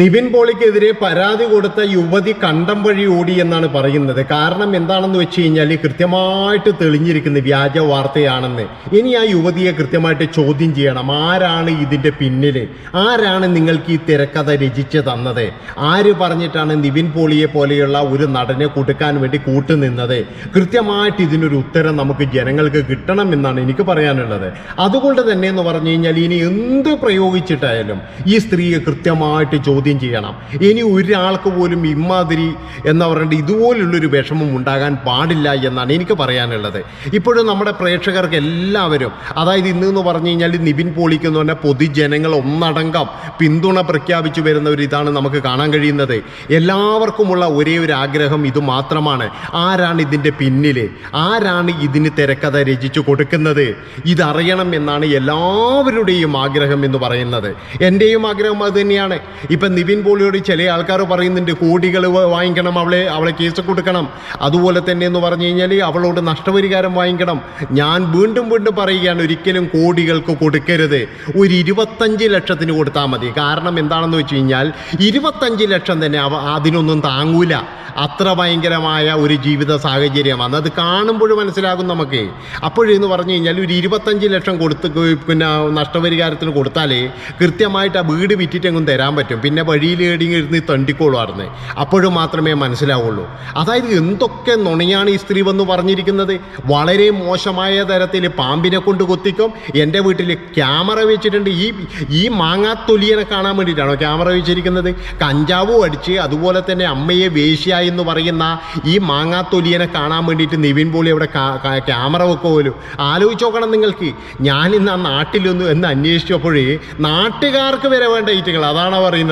നിവിൻ പോളിക്കെതിരെ പരാതി കൊടുത്ത യുവതി കണ്ടം വഴി ഓടി എന്നാണ് പറയുന്നത്. കാരണം എന്താണെന്ന് വെച്ച് കഴിഞ്ഞാൽ കൃത്യമായിട്ട് തെളിഞ്ഞിരിക്കുന്ന വ്യാജ വാർത്തയാണെന്ന്. ഇനി ആ യുവതിയെ കൃത്യമായിട്ട് ചോദ്യം ചെയ്യണം. ആരാണ് ഇതിന്റെ പിന്നിൽ ആരാണ് നിങ്ങൾക്ക് ഈ തിരക്കഥ രചിച്ച് തന്നത്? ആര് പറഞ്ഞിട്ടാണ് നിവിൻ പോളിയെ പോലെയുള്ള ഒരു നടനെ കൊടുക്കാൻ വേണ്ടി കൂട്ടുനിന്നത് കൃത്യമായിട്ട് ഇതിനൊരു ഉത്തരം നമുക്ക് ജനങ്ങൾക്ക് കിട്ടണം എന്നാണ് എനിക്ക് പറയാനുള്ളത്. അതുകൊണ്ട് തന്നെ എന്ന് പറഞ്ഞു കഴിഞ്ഞാൽ ഇനി എന്ത് പ്രയോഗിച്ചിട്ടായാലും ഈ സ്ത്രീയെ കൃത്യമായിട്ട് ചോദ്യം ചെയ്യണം. ഇനി ഒരാൾക്ക് പോലും ഇമാതിരി എന്ന് പറഞ്ഞിട്ട് ഇതുപോലുള്ളൊരു വിഷമം ഉണ്ടാകാൻ പാടില്ല എന്നാണ് എനിക്ക് പറയാനുള്ളത്. ഇപ്പോഴും നമ്മുടെ പ്രേക്ഷകർക്ക് എല്ലാവരും അതായത് ഇന്ന് എന്ന് പറഞ്ഞു കഴിഞ്ഞാൽ നിവിൻ പോളിക്ക് എന്ന് പറഞ്ഞാൽ പൊതുജനങ്ങൾ ഒന്നടങ്കം പിന്തുണ പ്രഖ്യാപിച്ചു വരുന്ന ഒരു ഇതാണ് നമുക്ക് കാണാൻ കഴിയുന്നത്. എല്ലാവർക്കുമുള്ള ഒരേ ഒരു ആഗ്രഹം ഇത് മാത്രമാണ്. ആരാണ് ഇതിന്റെ പിന്നിൽ ആരാണ് ഇതിന് തിരക്കഥ രചിച്ചു കൊടുക്കുന്നത്? ഇതറിയണം എന്നാണ് എല്ലാവരുടെയും ആഗ്രഹം എന്ന് പറയുന്നത്. എന്റെയും ആഗ്രഹം അത് തന്നെയാണ്. ഇപ്പം നിവിൻ പോളിയോട് ചില ആൾക്കാർ പറയുന്നുണ്ട് കോടികൾ വാങ്ങിക്കണം അവളെ അവളെ കേസ് കൊടുക്കണം. അതുപോലെ തന്നെ എന്ന് പറഞ്ഞു കഴിഞ്ഞാൽ അവളോട് നഷ്ടപരിഹാരം വാങ്ങിക്കണം. ഞാൻ വീണ്ടും വീണ്ടും പറയുകയാണ് ഒരിക്കലും കോടികൾക്ക് കൊടുക്കരുത്. ഒരു ഇരുപത്തഞ്ച് ലക്ഷത്തിന് കൊടുത്താൽ മതി. കാരണം എന്താണെന്ന് വെച്ച് കഴിഞ്ഞാൽ ഇരുപത്തഞ്ച് ലക്ഷം തന്നെ അവ അതിനൊന്നും താങ്ങൂല. അത്ര ഭയങ്കരമായ ഒരു ജീവിത സാഹചര്യമാണ്. അത് കാണുമ്പോൾ മനസ്സിലാകും നമുക്ക്. അപ്പോഴെന്ന് പറഞ്ഞു കഴിഞ്ഞാൽ ഒരു ഇരുപത്തഞ്ച് ലക്ഷം കൊടുത്ത് പിന്നെ നഷ്ടപരിഹാരത്തിന് കൊടുത്താലേ കൃത്യമായിട്ട് ആ വീട് വിറ്റിട്ടെങ്ങും തരാൻ പറ്റും. പിന്നെ വഴിയിൽ ഏടിയും ഇരുന്ന് തണ്ടിക്കോളുമായിരുന്നു അപ്പോഴും മാത്രമേ മനസ്സിലാവുള്ളൂ. അതായത് എന്തൊക്കെ നുണയാണ് ഈ സ്ത്രീ വന്ന് പറഞ്ഞിരിക്കുന്നത്? വളരെ മോശമായ തരത്തിൽ പാമ്പിനെ കൊണ്ട് കൊത്തിക്കും. എന്റെ വീട്ടിൽ ക്യാമറ വെച്ചിട്ടുണ്ട്. ഈ ഈ മാങ്ങാത്തൊലിയനെ കാണാൻ വേണ്ടിയിട്ടാണോ ക്യാമറ വെച്ചിരിക്കുന്നത്? കഞ്ചാവും അടിച്ച് അതുപോലെ തന്നെ അമ്മയെ വേശ്യ എന്ന് പറയുന്ന ഈ മാങ്ങാത്തൊലിയനെ കാണാൻ വേണ്ടിയിട്ട് നിവിൻ പോളി അവിടെ ക്യാമറ വെക്കുമല്ലോ ആലോചിച്ച് നോക്കണം നിങ്ങൾക്ക്. ഞാൻ ആ നാട്ടിലൊന്ന് എന്ന് അന്വേഷിച്ചപ്പോഴേ നാട്ടുകാർക്ക് വരെ വേണ്ട ഐറ്റങ്ങൾ. അതാണ് പറയുന്നത്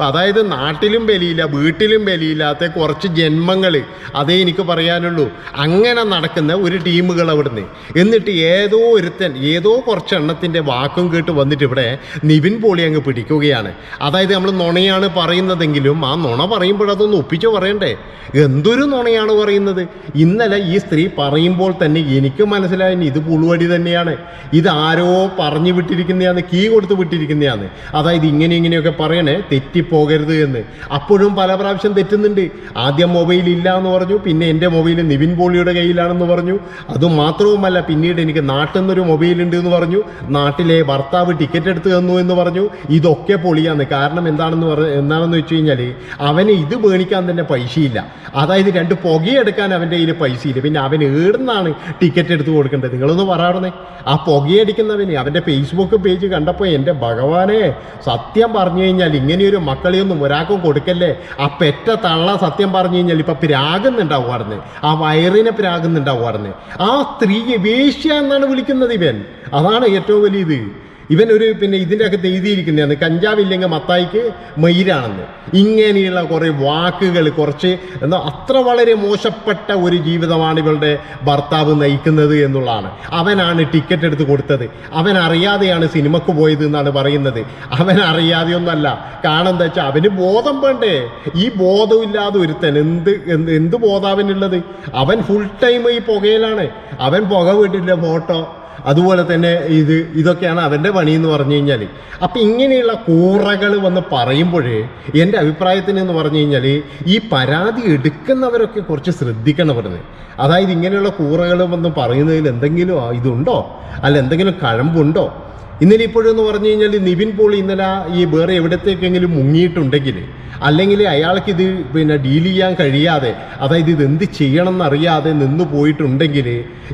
അതായത് നാട്ടിലും ബലിയില്ല വീട്ടിലും ബലിയില്ലാത്ത കുറച്ച് ജന്മങ്ങൾ അതേ എനിക്ക് പറയാനുള്ളൂ. അങ്ങനെ നടക്കുന്ന ഒരു ടീമുകൾ അവിടുന്ന്. എന്നിട്ട് ഏതോ ഒരുത്തൻ ഏതോ കുറച്ച് എണ്ണത്തിന്റെ വാക്കും കേട്ട് വന്നിട്ട് ഇവിടെ നിവിൻ പോളി അങ്ങ് പിടിക്കുകയാണ്. അതായത് നമ്മൾ നുണയാണ് പറയുന്നതെങ്കിലും ആ നുണ പറയുമ്പോൾ അതൊന്ന് ഒപ്പിച്ച് പറയണ്ടേ? എന്തൊരു നുണയാണ് പറയുന്നത്? ഇന്നലെ ഈ സ്ത്രീ പറയുമ്പോൾ തന്നെ എനിക്ക് മനസ്സിലായി ഇത് പുളുവടി തന്നെയാണ്. ഇത് ആരോ പറഞ്ഞു വിട്ടിരിക്കുന്നതാണ് കീ കൊടുത്ത് വിട്ടിരിക്കുന്നതാണ് അതായത് ഇങ്ങനെ ഇങ്ങനെയൊക്കെ പറയണേ. തെറ്റിപ്പോകരുത് എന്ന്. അപ്പോഴും പല പ്രാവശ്യം തെറ്റുന്നുണ്ട്. ആദ്യം മൊബൈൽ ഇല്ല എന്ന് പറഞ്ഞു പിന്നെ എന്റെ മൊബൈൽ നിവിൻ പോളിയുടെ കയ്യിലാണെന്ന് പറഞ്ഞു. അതുമാത്രവുമല്ല പിന്നീട് എനിക്ക് നാട്ടിൽ നിന്നൊരു മൊബൈൽ ഉണ്ട് എന്ന് പറഞ്ഞു. നാട്ടിലെ ഭർത്താവ് ടിക്കറ്റ് എടുത്ത് തന്നു എന്ന് പറഞ്ഞു. ഇതൊക്കെ പൊളിയാന്ന് കാരണം എന്താണെന്ന് പറഞ്ഞ എന്താണെന്ന് വെച്ച് കഴിഞ്ഞാൽ അവന് ഇത് മേണിക്കാൻ തന്നെ പൈസയില്ല. അതായത് രണ്ട് പുകയെടുക്കാൻ അവന്റെ കയ്യിൽ പൈസയില്ല. പിന്നെ അവൻ ഏടുന്നാണ് ടിക്കറ്റ് എടുത്ത് കൊടുക്കേണ്ടത്? നിങ്ങളൊന്ന് പറയാറുന്നേ ആ പുകയടിക്കുന്നവന് അവന്റെ ഫേസ്ബുക്ക് പേജ് കണ്ടപ്പോൾ എന്റെ ഭഗവാനെ സത്യം പറഞ്ഞു കഴിഞ്ഞാൽ ഇങ്ങനെയൊരു മക്കളെയൊന്നും ഒരാൾക്കും കൊടുക്കല്ലേ? ആ പെറ്റ തള്ള സത്യം പറഞ്ഞു കഴിഞ്ഞാൽ ഇപ്പം പ്രാകുന്നുണ്ടാവുമായിരുന്നു ആ വയറിനെ പ്രാകുന്നുണ്ടാവുമായിരുന്നു ആ സ്ത്രീയെ വേശ്യ എന്നാണ് വിളിക്കുന്നത് ഇവൻ. അതാണ് ഏറ്റവും വലിയ ഇത്. ഇവൻ ഒരു പിന്നെ ഇതിന്റെ അകത്ത് എഴുതിയിരിക്കുന്നതാണ് കഞ്ചാവില്ലെങ്കിൽ മത്തായിക്ക് മയിലാണെന്ന്. ഇങ്ങനെയുള്ള കുറേ വാക്കുകൾ കുറച്ച് എന്താ അത്ര വളരെ മോശപ്പെട്ട ഒരു ജീവിതമാണ് ഇവളുടെ ഭർത്താവ് നയിക്കുന്നത് എന്നുള്ളതാണ്. അവനാണ് ടിക്കറ്റ് എടുത്ത് കൊടുത്തത്. അവൻ അറിയാതെയാണ് സിനിമക്ക് പോയത് എന്നാണ് പറയുന്നത്. അവൻ അറിയാതെയൊന്നല്ല കാരണം എന്താ വെച്ചാൽ അവന് ബോധം വേണ്ടേ? ഈ ബോധമില്ലാതെ ഒരുത്തൻ എന്ത് എന്ത് ബോധാവനുള്ളത് അവൻ ഫുൾ ടൈം ഈ പുകയിലാണ്. അവൻ പുക വീട്ടില്ല ഫോട്ടോ. അതുപോലെ തന്നെ ഇത് ഇതൊക്കെയാണ് അവന്റെ പണി എന്ന് പറഞ്ഞു കഴിഞ്ഞാൽ അപ്പം ഇങ്ങനെയുള്ള കൂറകൾ വന്ന് പറയുമ്പോഴേ എന്റെ അഭിപ്രായത്തിന് എന്ന് പറഞ്ഞു കഴിഞ്ഞാൽ ഈ പരാതി എടുക്കുന്നവരൊക്കെ കുറച്ച് ശ്രദ്ധിക്കണം ഇവിടുന്ന് അതായത് ഇങ്ങനെയുള്ള കൂറകൾ വന്ന് പറയുന്നതിൽ എന്തെങ്കിലും ഇതുണ്ടോ? അല്ല എന്തെങ്കിലും കഴമ്പുണ്ടോ? ഇന്നലെ ഇപ്പോഴെന്ന് പറഞ്ഞു കഴിഞ്ഞാൽ നിവിൻ പോൾ ഇന്നലെ ഈ വേറെ എവിടത്തേക്കെങ്കിലും മുങ്ങിയിട്ടുണ്ടെങ്കിൽ അല്ലെങ്കിൽ അയാൾക്ക് അയാൾക്കിത് പിന്നെ ഡീൽ ചെയ്യാൻ കഴിയാതെ അതായത് ഇത് എന്ത് ചെയ്യണം എന്നറിയാതെ നിന്ന് പോയിട്ടുണ്ടെങ്കിൽ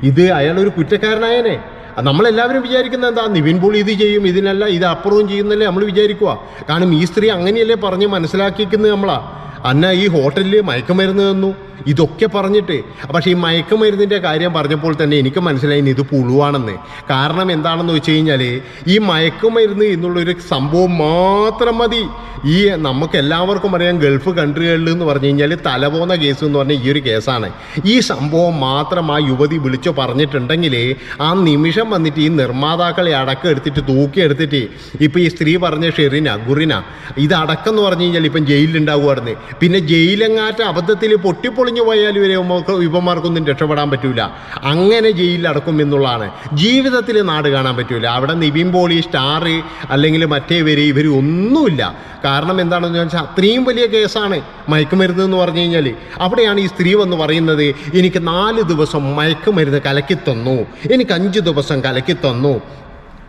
ഇത് അയാളൊരു കുറ്റക്കാരനായനെ. നമ്മളെല്ലാവരും വിചാരിക്കുന്നത് എന്താ നിവിൻ പോളി ഇത് ചെയ്യും ഇതിനല്ല ഇത് അപ്പുറവും ചെയ്യുന്നല്ലേ നമ്മൾ വിചാരിക്കുക കാരണം ഈ സ്ത്രീ അങ്ങനെയല്ലേ പറഞ്ഞ് മനസ്സിലാക്കിക്കുന്നത് നമ്മളാ. അന്ന ഈ ഹോട്ടലിൽ മയക്കുമരുന്ന് തന്നു. ഇതൊക്കെ പറഞ്ഞിട്ട്. പക്ഷേ ഈ മയക്കുമരുന്നിന്റെ കാര്യം പറഞ്ഞപ്പോൾ തന്നെ എനിക്ക് മനസ്സിലായി ഇത് പുളുവാണെന്ന്. കാരണം എന്താണെന്ന് വെച്ച് കഴിഞ്ഞാൽ ഈ മയക്കുമരുന്ന് എന്നുള്ളൊരു സംഭവം മാത്രം മതി. ഈ നമുക്ക് എല്ലാവർക്കും അറിയാം ഗൾഫ് കൺട്രികളിൽ എന്ന് പറഞ്ഞു കഴിഞ്ഞാൽ തലപോന്ന കേസ് എന്ന് പറഞ്ഞാൽ ഈ ഒരു കേസാണ്. ഈ സംഭവം മാത്രം ആ യുവതി വിളിച്ചു പറഞ്ഞിട്ടുണ്ടെങ്കിൽ ആ നിമിഷം വന്നിട്ട് ഈ നിർമ്മാതാക്കളെ അടക്കം എടുത്തിട്ട് തൂക്കിയെടുത്തിട്ട് ഇപ്പോൾ ഇപ്പം ഈ സ്ത്രീ പറഞ്ഞ ഷെറിന ഗുറിന ഇത് എന്ന് പറഞ്ഞു കഴിഞ്ഞാൽ ഇപ്പം ജയിലിലുണ്ടാവുമായിരുന്നു പിന്നെ ജയിലെങ്ങാറ്റ അബദ്ധത്തിൽ പൊട്ടിപ്പൊളിഞ്ഞു പോയാൽ ഇവരെ യുവമാർക്കൊന്നും രക്ഷപ്പെടാൻ പറ്റൂല. അങ്ങനെ ജയിലിൽ അടക്കും എന്നുള്ളതാണ്. ജീവിതത്തിൽ നാട് കാണാൻ പറ്റൂല. അവിടെ നിവിൻ പോളി സ്റ്റാർ അല്ലെങ്കിൽ മറ്റേ ഇവർ ഇവർ ഒന്നുമില്ല. കാരണം എന്താണെന്ന് വെച്ചാൽ അത്രയും വലിയ കേസാണ് മയക്കുമരുന്ന് എന്ന് പറഞ്ഞു കഴിഞ്ഞാൽ അവിടെയാണ് ഈ സ്ത്രീ വന്ന് പറയുന്നത് എനിക്ക് നാല് ദിവസം മയക്കുമരുന്ന് കലക്കി തന്നു. എനിക്ക് അഞ്ച് ദിവസം കലക്കി തന്നു.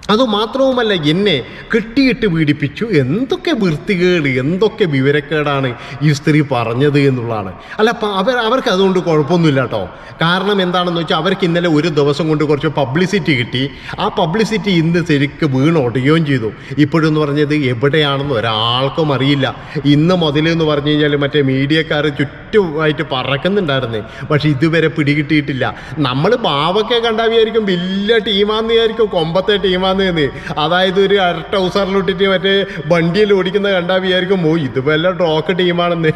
അതുമാത്രവുമല്ല എന്നെ കെട്ടിയിട്ട് പീഡിപ്പിച്ചു. എന്തൊക്കെ വൃത്തികേട് എന്തൊക്കെ വിവരക്കേടാണ് ഈ സ്ത്രീ പറഞ്ഞത് എന്നുള്ളതാണ്. അല്ല അവർ അവർക്ക് അതുകൊണ്ട് കുഴപ്പമൊന്നുമില്ല കേട്ടോ. കാരണം എന്താണെന്ന് വെച്ചാൽ അവർക്ക് ഇന്നലെ ഒരു ദിവസം കൊണ്ട് കുറച്ച് പബ്ലിസിറ്റി കിട്ടി. ആ പബ്ലിസിറ്റി ഇന്ന് ശരിക്ക് വീണൊടുകയും ചെയ്തു. ഇപ്പോഴെന്ന് പറഞ്ഞത് എവിടെയാണെന്ന് ഒരാൾക്കും അറിയില്ല. ഇന്ന് എന്ന് പറഞ്ഞു കഴിഞ്ഞാൽ മറ്റേ മീഡിയക്കാർ ചുറ്റുമായിട്ട് പറക്കുന്നുണ്ടായിരുന്നു. പക്ഷേ ഇതുവരെ പിടികിട്ടിയിട്ടില്ല. നമ്മൾ ബാവൊക്കെ കണ്ടാൽ വിചാരിക്കും വലിയ ടീമാന്ന് വിചാരിക്കും കൊമ്പത്തെ ടീമാന്ന് എന്ന് അതായത് ഒരു അര ട്രൗസറിലിട്ടിട്ട് മറ്റേ വണ്ടിയിൽ ഓടിക്കുന്ന കണ്ടാൽ വിചാരിക്കും ഓ ഇത് വല്ല ഡ്രോക്ക് ടീമാണെന്ന്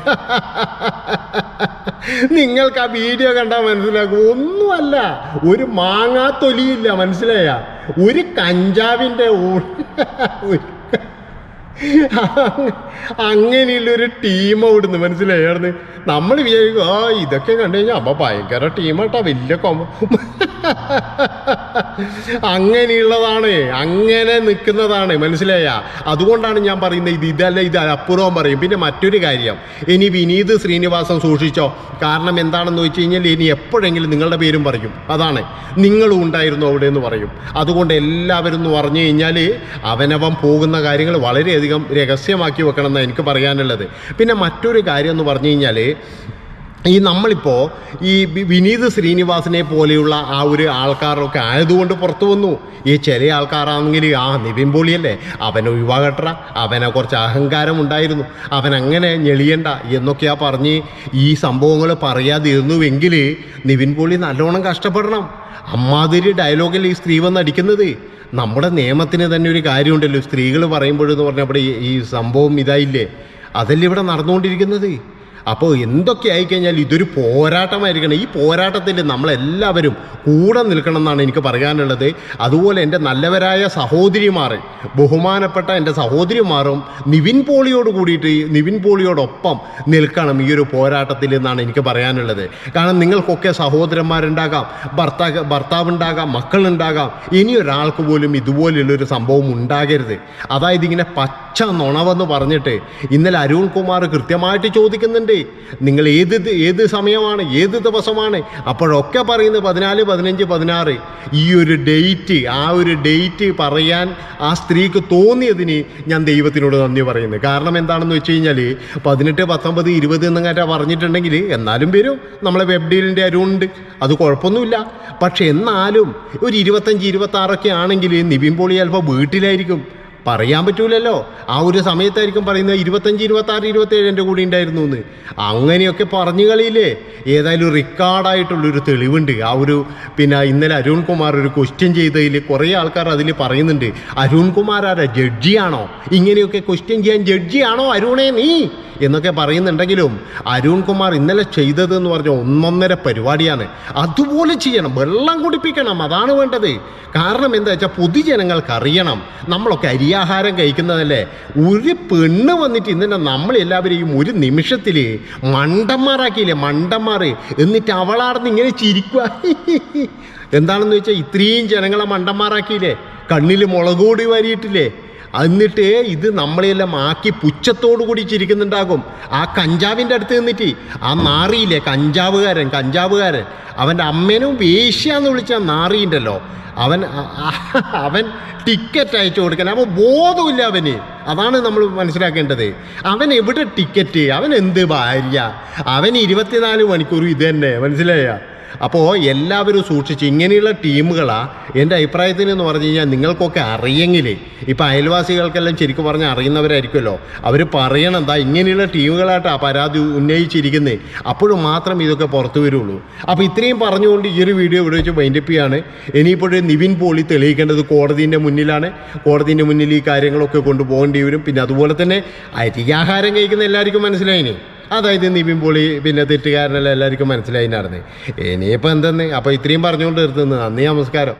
നിങ്ങൾക്ക് ആ വീഡിയോ കണ്ടാൽ മനസ്സിലാക്കും. ഒന്നുമല്ല ഒരു മാങ്ങാ തൊലിയില്ല മനസ്സിലായ? ഒരു കഞ്ചാവിന്റെ ഊ- അങ്ങനെയുള്ളൊരു ടീം അവിടുന്ന് മനസ്സിലായിരുന്നു നമ്മൾ വിചാരിക്കും ആ ഇതൊക്കെ കണ്ടു കഴിഞ്ഞാൽ അപ്പൊ ഭയങ്കര ടീമാട്ടാ വലിയ കൊമ്പ അങ്ങനെയുള്ളതാണ് അങ്ങനെ നിൽക്കുന്നതാണ്. മനസ്സിലായ? അതുകൊണ്ടാണ് ഞാൻ പറയുന്നത് ഇത് ഇതല്ല ഇത് അപ്പുറവും പറയും. പിന്നെ മറ്റൊരു കാര്യം ഇനി വിനീത് ശ്രീനിവാസൻ സൂക്ഷിച്ചോ? കാരണം എന്താണെന്ന് വെച്ച് കഴിഞ്ഞാൽ ഇനി എപ്പോഴെങ്കിലും നിങ്ങളുടെ പേരും പറയും. അതാണ്. നിങ്ങളും ഉണ്ടായിരുന്നു അവിടെ എന്ന് പറയും. അതുകൊണ്ട് എല്ലാവരും എന്ന് പറഞ്ഞു കഴിഞ്ഞാൽ അവനവൻ പോകുന്ന കാര്യങ്ങൾ വളരെയധികം രഹസ്യമാക്കി വെക്കണം എന്നാണ് എനിക്ക് പറയാനുള്ളത്. പിന്നെ മറ്റൊരു കാര്യം എന്ന് പറഞ്ഞു കഴിഞ്ഞാൽ ഈ നമ്മളിപ്പോൾ ഈ വിനീത് ശ്രീനിവാസിനെ പോലെയുള്ള ആ ഒരു ആൾക്കാരൊക്കെ ആയതുകൊണ്ട് പുറത്തു വന്നു. ഈ ചില ആൾക്കാരാണെങ്കിൽ ആ നിവിൻ പോളിയല്ലേ? അവനെ ഒഴിവാകട്ട അവനെ കുറച്ച് അഹങ്കാരം ഉണ്ടായിരുന്നു. അവൻ അങ്ങനെ ഞെളിയണ്ട എന്നൊക്കെയാ പറഞ്ഞ് ഈ സംഭവങ്ങൾ പറയാതിരുന്നുവെങ്കിൽ നിവിൻ പോളി നല്ലോണം കഷ്ടപ്പെടണം. അമ്മാതിരി ഡയലോഗിൽ ഈ സ്ത്രീ വന്ന് അടിക്കുന്നത്. നമ്മുടെ നിയമത്തിന് തന്നെ ഒരു കാര്യമുണ്ടല്ലോ. സ്ത്രീകൾ പറയുമ്പോഴെന്ന് പറഞ്ഞപ്പോൾ ഈ സംഭവം ഇതായില്ലേ? അതല്ലേ ഇവിടെ നടന്നുകൊണ്ടിരിക്കുന്നത്? അപ്പോൾ എന്തൊക്കെ ആയിക്കഴിഞ്ഞാൽ ഇതൊരു പോരാട്ടമായിരിക്കണം. ഈ പോരാട്ടത്തിൽ നമ്മളെല്ലാവരും കൂടെ നിൽക്കണം എന്നാണ് എനിക്ക് പറയാനുള്ളത്. അതുപോലെ എന്റെ നല്ലവരായ സഹോദരിമാർ ബഹുമാനപ്പെട്ട എന്റെ സഹോദരിമാരും നിവിൻ പോളിയോട് കൂടിയിട്ട് നിവിൻ പോളിയോടൊപ്പം നിൽക്കണം ഈ ഒരു പോരാട്ടത്തിൽ എന്നാണ് എനിക്ക് പറയാനുള്ളത്. കാരണം നിങ്ങൾക്കൊക്കെ സഹോദരന്മാരുണ്ടാകാം ഭർത്താവ് ഭർത്താവുണ്ടാകാം മക്കളുണ്ടാകാം. ഇനി ഒരാൾക്ക് പോലും ഇതുപോലെയുള്ളൊരു സംഭവം ഉണ്ടാകരുത്. അതായത് ഇങ്ങനെ പച്ച നുണവെന്ന് പറഞ്ഞിട്ട് ഇന്നലെ അരുൺ കുമാർ കൃത്യമായിട്ട് ചോദിക്കുന്നുണ്ട്. നിങ്ങൾ ഏത് ഏത് സമയമാണ് ഏത് ദിവസമാണ്? അപ്പോഴൊക്കെ പറയുന്നത് പതിനാല് പതിനഞ്ച് പതിനാറ്. ഈ ഒരു ഡേറ്റ് ആ ഒരു ഡേറ്റ് പറയാൻ ആ സ്ത്രീക്ക് തോന്നിയതിന് ഞാൻ ദൈവത്തിനോട് നന്ദി പറയുന്നത് കാരണം എന്താണെന്ന് വെച്ച് കഴിഞ്ഞാൽ പതിനെട്ട് പത്തൊമ്പത് ഇരുപത് എന്നങ്ങാറ്റ പറഞ്ഞിട്ടുണ്ടെങ്കിൽ എന്നാലും വരും. നമ്മളെ വെബ് ഡീലിന്റെ അരുണ്ട് അത് കുഴപ്പമൊന്നുമില്ല. പക്ഷെ എന്നാലും ഒരു ഇരുപത്തഞ്ച് ഇരുപത്താറൊക്കെ ആണെങ്കിൽ നിവിൻ പോളി ചിലപ്പോൾ വീട്ടിലായിരിക്കും. പറയാൻ പറ്റൂലല്ലോ. ആ ഒരു സമയത്തായിരിക്കും പറയുന്നത് ഇരുപത്തഞ്ച് ഇരുപത്താറ് ഇരുപത്തേഴ് എന്റെ കൂടെ ഉണ്ടായിരുന്നു എന്ന് അങ്ങനെയൊക്കെ പറഞ്ഞു കളിയില്ലേ? ഏതായാലും റിക്കാർഡായിട്ടുള്ളൊരു തെളിവുണ്ട്. ആ ഒരു പിന്നെ ഇന്നലെ അരുൺ കുമാർ ഒരു ക്വസ്റ്റ്യൻ ചെയ്തതിൽ കുറേ ആൾക്കാർ അതിൽ പറയുന്നുണ്ട്. അരുൺ കുമാർ ആരാ? ജഡ്ജിയാണോ ഇങ്ങനെയൊക്കെ ക്വസ്റ്റ്യൻ ചെയ്യാൻ ജഡ്ജിയാണോ അരുണേ നീ? എന്നൊക്കെ പറയുന്നുണ്ടെങ്കിലും അരുൺ കുമാർ ഇന്നലെ ചെയ്തത് എന്ന് പറഞ്ഞ ഒന്നൊന്നര പരിപാടിയാണ്. അതുപോലെ ചെയ്യണം. വെള്ളം കുടിപ്പിക്കണം. അതാണ് വേണ്ടത്. കാരണം എന്താ വെച്ചാൽ പൊതുജനങ്ങൾക്ക് അറിയണം. നമ്മളൊക്കെ അരിയാഹാരം കഴിക്കുന്നതല്ലേ? ഒരു പെണ്ണ് വന്നിട്ട് ഇന്നലെ നമ്മളെല്ലാവരെയും ഒരു നിമിഷത്തിൽ മണ്ടന്മാരാക്കിയില്ലേ മണ്ടന്മാർ. എന്നിട്ട് അവളാർന്ന് ഇങ്ങനെ ചിരിക്കുക എന്താണെന്ന് വെച്ചാൽ ഇത്രയും ജനങ്ങളെ മണ്ടന്മാരാക്കിയില്ലേ? കണ്ണിൽ മുളകൂടി വാരിയിട്ടില്ലേ? എന്നിട്ട് ഇത് നമ്മളെല്ലാം ആക്കി പുച്ഛത്തോടു കൂടി ചിരിക്കുന്നുണ്ടാകും. ആ കഞ്ചാവിന്റെ അടുത്ത് നിന്നിട്ട് ആ നാറിയില്ലേ കഞ്ചാവുകാരൻ കഞ്ചാവുകാരൻ അവന്റെ അമ്മേനും വേശ്യാന്ന് വിളിച്ച നാറിയുണ്ടല്ലോ. അവൻ അവൻ ടിക്കറ്റ് അയച്ചു കൊടുക്കാൻ അവൻ ബോധമില്ല അവന്. അതാണ് നമ്മൾ മനസ്സിലാക്കേണ്ടത്. അവൻ എവിടെ ടിക്കറ്റ്? അവൻ എന്ത് ഭാര്യ? അവൻ ഇരുപത്തിനാല് മണിക്കൂർ ഇത് തന്നെ മനസ്സിലായ? അപ്പോൾ എല്ലാവരും സൂക്ഷിച്ച് ഇങ്ങനെയുള്ള ടീമുകളാണ് എന്റെ അഭിപ്രായത്തിന് എന്ന് പറഞ്ഞു കഴിഞ്ഞാൽ നിങ്ങൾക്കൊക്കെ അറിയെങ്കിൽ ഇപ്പം അയൽവാസികൾക്കെല്ലാം ശരിക്കും പറഞ്ഞാൽ അറിയുന്നവരായിരിക്കുമല്ലോ. അവർ പറയണം എന്താ ഇങ്ങനെയുള്ള ടീമുകളായിട്ടാണ് പരാതി ഉന്നയിച്ചിരിക്കുന്നത് അപ്പോഴും മാത്രം ഇതൊക്കെ പുറത്തു വരുള്ളൂ. അപ്പോൾ ഇത്രയും പറഞ്ഞുകൊണ്ട് ഈ ഒരു വീഡിയോ ഇവിടെ വെച്ച് ചെയ്യാണ്. ഇനിയിപ്പോഴും നിവിൻ പോളി തെളിയിക്കേണ്ടത് കോടതിന്റെ മുന്നിലാണ്. കോടതിന്റെ മുന്നിൽ ഈ കാര്യങ്ങളൊക്കെ കൊണ്ടുപോകേണ്ടി വരും. പിന്നെ അതുപോലെ തന്നെ അരിയാഹാരം കഴിക്കുന്ന എല്ലാവർക്കും മനസ്സിലായിനി അതായത് നിവിൻ പോളി പിന്നെ തെറ്റുകാരനല്ല എല്ലാവർക്കും മനസ്സിലായി നടന്നേ ഇനിയിപ്പോൾ എന്തെന്ന്? അപ്പോൾ ഇത്രയും പറഞ്ഞുകൊണ്ട് നിർത്തുന്നു. നന്ദി നമസ്കാരം.